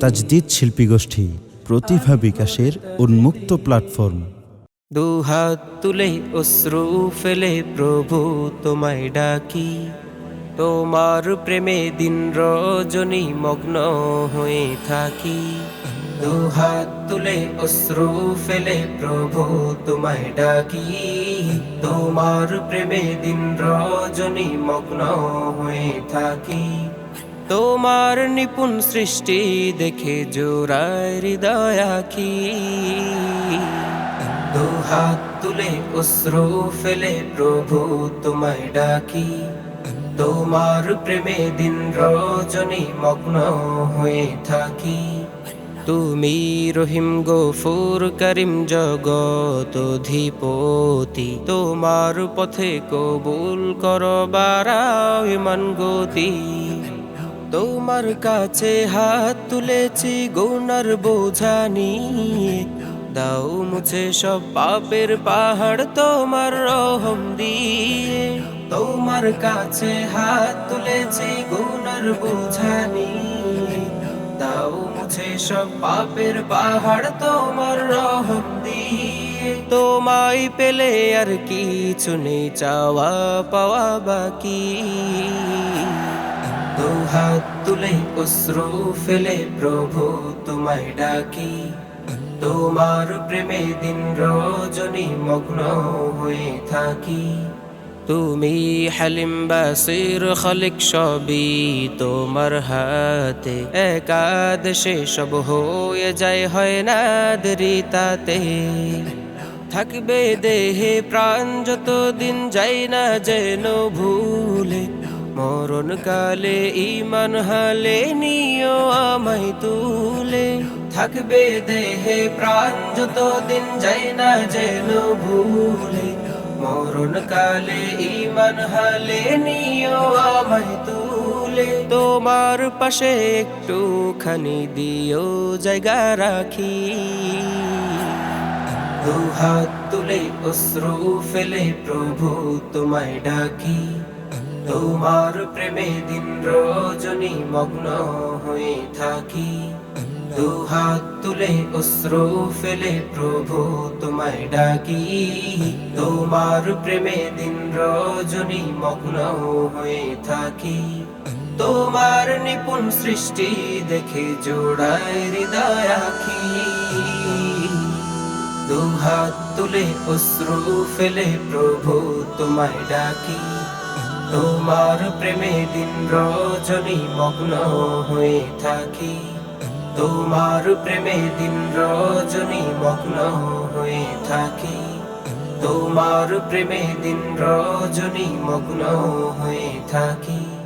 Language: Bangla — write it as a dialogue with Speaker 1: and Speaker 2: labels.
Speaker 1: তাজদিদ
Speaker 2: শিল্পী গোষ্ঠী প্রতিভা বিকাশের উন্মুক্ত প্ল্যাটফর্ম।
Speaker 3: দুহাত তুলে অশ্রু ফেলে প্রভু তোমায় ডাকি। তোমার প্রেমে দিন রজনী মগ্ন হয়ে থাকি। দুহাত তুলে অশ্রু ফেলে প্রভু তোমায় ডাকি। তোমার প্রেমে দিন রজনী মগ্ন হয়ে থাকি। তোমার নিপুণ সৃষ্টি দেখে জোড়ায় হৃদয় আঁকি। দুহাত তুলে অশ্রু ফেলে প্রভু তোমায় ডাকি। তোমার প্রেমে দিন রজনী মগ্ন হয়ে থাকি। তুমি রহিম গফুর করিম জগত অধিপতি, তোমার পথে কবুল কর বারাও ইমান গতি। তোমার কাছে হাত তুলেছি গুনার বোঝা নিয়ে, দাও মুছে সব পাপের পাহাড় তোমার রহম দিয়ে। তোমার কাছে হাত তুলেছি গুনার বোঝা নিয়ে। দাও মুছে সব পাপের পাহাড় তোমার রহম দিয়ে। তোমায় পেলে আর কিছু নেই, চাওয়া পাওয়া বাকি। দুহাত তুলে অশ্রু ফেলে প্রভু তোমায় ডাকি। তোমার প্রেমে দিন রজনী মগ্ন হয়ে থাকি। তুমি হালিম বাসির খালিক সবই তোমার হাতে। একাদশে সব হয়ে যায়, হয় না দেরি তাতে থাকবে দেহে প্রাণ যত দিন যাই না যেন ভুলে। মরণ কালে ইমান হালে নিও আমায় তুলে। থাকবে দেহে প্রাণ যত দিন যাই না যেন ভুলে। মরণ কালে ইমান হালে আমায় তুলে। তোমার পাশে একটু খানি দিও জায়গা রাখি। দুহাত তুলে অশ্রু ফেলে প্রভু তোমায় ডাকি। তোমার প্রেমে দিন রজনী মগ্ন হয়ে থাকি। দুহাত তুলে অশ্রু ফেলে, প্রভু তোমায় ডাকি। তোমার প্রেমে দিন রজনী মগ্ন হয়ে থাকি। তোমার নিপুণ সৃষ্টি দেখে জোড়ায় হৃদয় আখি দুহাত তুলে অশ্রু ফেলে, প্রভু তোমায় ডাকি। তোমার প্রেমে দিন রজনী মগ্ন হয়ে থাকি। তোমার প্রেমে দিন রজনী মগ্ন হয়ে থাকি। তোমার প্রেমে দিন রজনী মগ্ন হয়ে থাকি।